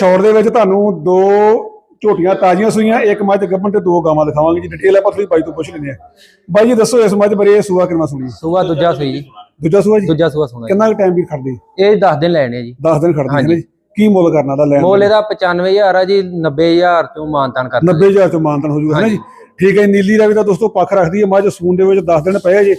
ਸ਼ੌਰ ਦੇ ਵਿੱਚ ਤੁਹਾਨੂੰ ਦੋ ਝੋਟੀਆਂ ਤਾਜ਼ੀਆਂ ਸੂਈਆਂ ਇੱਕ ਮੱਝ ਗੱਭਣ ਤੇ ਦੋ ਗਾਵਾਂ ਦਿਖਾਵਾਂਗੇ ਜੀ ਡਿਟੇਲ ਆਪਾਂ ਤੁਸੀਂ ਬਾਈ ਤੋਂ ਪੁੱਛ ਲੈਂਦੇ ਆ ਬਾਈ ਜੀ ਦੱਸੋ ਇਸ ਮੱਝ ਬਾਰੇ ਇਹ ਸੂਆ ਕਿੰਨਾ ਸੁਣੀ ਸੂਆ ਦੂਜਾ ਸੂਈ ਜੀ। ਦੂਜਾ ਸੂਆ ਜੀ? ਦੂਜਾ ਸੂਆ ਸੁਣਾ ਕਿੰਨਾ ਟਾਈਮ ਵੀ ਖੜਦੇ ਇਹ 10 ਦਿਨ ਲੈਣੇ ਜੀ। 10 ਦਿਨ ਖੜਦੇ ਨਾ ਜੀ ਕੀ ਮੁੱਲ ਕਰਨਾ ਦਾ ਲੈਣ ਮੁੱਲ ਇਹਦਾ 95000 ਆ ਜੀ 90000 ਤੋਂ ਮਾਨਤਾਨ ਕਰਦਾ 90000 ਤੋਂ ਮਾਨਤਨ ਹੋ ਜੂਗਾ ਹੈ ਨਾ ਜੀ? ਠੀਕ ਹੈ ਨੀਲੀ ਰਾਵੀ ਦਾ ਦੋਸਤੋ ਪੱਖ ਰੱਖਦੀ ਹੈ ਮੱਝ ਸੂਨ ਦੇ ਵਿੱਚ 10 ਦਿਨ ਪਏ ਜੀ।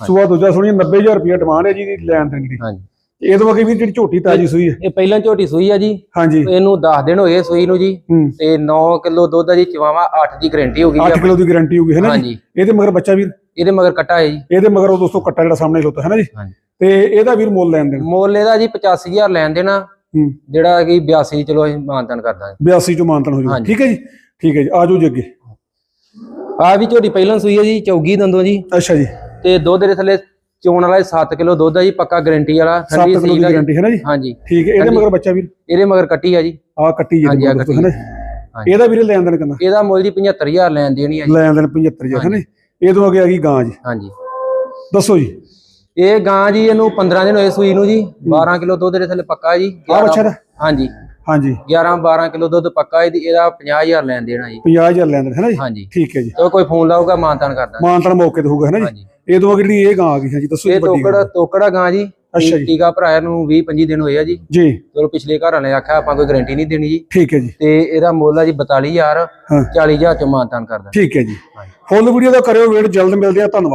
ਸੂਆ ਦੂਜਾ ਸੁਣੀ 90000 ਰੁਪਏ ਡਿਮਾਂਡ ਹੈ ਜੀ ਦੀ ਲੈਣ ਦੇਣ ਦੀ। ਹਾਂਜੀ। ਇਹ ਤੋਂ ਅੱਗੇ ਵੀ ਜਿਹੜੀ ਝੋਟੀ ਤਾਜੀ ਸੂਈ ਹੈ ਇਹ ਪਹਿਲਾਂ ਝੋਟੀ ਸੂਈ ਆ ਜੀ। ਹਾਂਜੀ। ਇਹਨੂੰ 10 ਦਿਨ ਹੋਏ ਸੂਈ ਨੂੰ ਜੀ। ਹੂੰ। ਤੇ 9 ਕਿਲੋ ਦੁੱਧ ਆ ਜੀ ਚਵਾਵਾ 8 ਦੀ ਗਾਰੰਟੀ ਹੋ ਗਈ 8 ਜੀ ਕਿਲੋ ਦੀ ਗਾਰੰਟੀ ਹੋਊਗੀ ਹੈ ਨਾ ਜੀ? ਇਹਦੇ ਮਗਰ ਬੱਚਾ ਵੀਰ? ਇਹਦੇ ਮਗਰ ਕੱਟਾ ਹੈ ਜੀ। ਇਹਦੇ ਮਗਰ ਉਹ ਦੋਸਤੋ ਕੱਟਾ ਜਿਹੜਾ ਸਾਹਮਣੇ ਖਲੋਤਾ ਹੈ ਨਾ ਜੀ? ਤੇ ਇਹਦਾ ਵੀਰ ਮੁੱਲ ਲੈਣ ਦੇਣ। ਮੁੱਲ ਇਹਦਾ ਜੀ 85000 ਲੈਣ ਦੇਣਾ। ਹੂੰ। ਜਿਹੜਾ ਕਿ 82 ਚਲੋ ਅਸੀਂ ਮਾਨਤਾਨ ਕਰਦਾਂਗੇ 82 ਚੋਂ ਮਾਨਤਨ ਹੋ ਜੂਗਾ। ਠੀਕ ਹੈ ਜੀ? ਠੀਕ ਹੈ ਜੀ ਆ ਜਾਓ ਜੀ ਅੱਗੇ। ਆ ਵੀ ਝੋਟੀ ਪਹਿਲਾਂ ਸੂਈ ਆ ਜੀ ਚੌਗੀ ਦੰਦੋਂ ਜੀ। ਅੱਛਾ ਜੀ। ਤੇ ਦੁੱਧ ਦੇ ਥੱਲੇ ਚੋਣ ਵਾਲਾ 7 ਕਿਲੋ ਦੁੱਧ ਆ ਜੀ ਪੱਕਾ ਗਾਰੰਟੀ ਵਾਲਾ 7 ਠੰਡੀ ਕਿਲੋ ਦੀ ਆ। ਗਾਰੰਟੀ ਹੈ ਨਾ ਜੀ? ਹਾਂਜੀ। ਠੀਕ ਹੈ ਇਹਦੇ ਮਗਰ ਬੱਚਾ ਵੀਰ? ਇਹਦੇ ਮਗਰ ਕੱਟੀ ਆ ਜੀ। ਆ ਕੱਟੀ ਜੀ। ਹੈ ਨਾ। ਇਹਦਾ ਵੀਰੇ ਲੈਣ ਦੇਣ ਕਿੰਨਾ? ਇਹਦਾ ਮੁੱਲ ਜੀ 75000 ਲੈਣ ਦੇਣੀ ਆ ਜੀ। ਲੈਣ ਦੇਣ 75000 ਹੈ ਨਾ? ਇਹ ਤੋਂ ਅੱਗੇ ਆ ਗਈ ਗਾਂ ਜੀ। ਹਾਂਜੀ। ਦੱਸੋ ਜੀ। ਇਹ ਗਾਂ ਜੀ ਇਹਨੂੰ 15 ਦਿਨ ਹੋਏ ਸੂਈ ਨੂੰ ਜੀ 12 ਕਿਲੋ ਦੁੱਧ ਦੇ ਥੱਲੇ ਪੱਕਾ ਜੀ 11 ਬੱਚਾ ਦਾ ਹਾਂਜੀ। ਹਾਂਜੀ। 11 12 ਕਿਲੋ ਦੁੱਧ ਪੱਕਾ ਇਹਦੀ ਇਹਦਾ 50000 ਲੈਣ ਦੇਣਾ ਜੀ। 50000 ਲੈਣ ਦੇਣ ਹੈ ਨਾ ਜੀ? ਹਾਂਜੀ। ਠੀਕ ਹੈ ਜੀ। ਤੇ ਕੋਈ ਫੋਨ ਲਾਊਗਾ ਮਾਨਤਾਨ ਕਰਦਾ ਮਾਨਤਨ ਮੌਕੇ ਤੇ ਹੋਊਗਾ ਹੈ ਨਾ ਜੀ? ਇਹ ਤੋਂ ਜਿਹੜੀ ਇਹ ਗਾਂ ਆ ਗਈ ਹੈ ਜੀ ਦੱਸੋ ਇਹ ਤੋਕੜ ਤੋਕੜਾ ਗਾਂ ਜੀ। ਅੱਛਾ ਜੀ। ਟੀਕਾ ਭਰਾਇਆ ਨੂੰ 20 25 ਦਿਨ ਹੋਏ ਆ ਜੀ। ਜੀ। ਚਲੋ ਪਿਛਲੇ ਘਰਾਂ ਨੇ ਆਖਿਆ ਆਪਾਂ ਕੋਈ ਗਾਰੰਟੀ ਨਹੀਂ ਦੇਣੀ ਜੀ। ਠੀਕ ਹੈ ਜੀ। ਤੇ ਇਹਦਾ ਮੁੱਲ ਆ ਜੀ 42000 ਹਾਂ। 40000 ਚ ਮਾਨਤਾਨ ਕਰਦਾ ਠੀਕ ਹੈ ਜੀ। ਫੁੱਲ ਵੀਡੀਓ ਦਾ ਕਰਿਓ ਵੇਟ ਜਲਦ ਮਿਲਦੇ ਆ ਧੰਨਵਾਦ।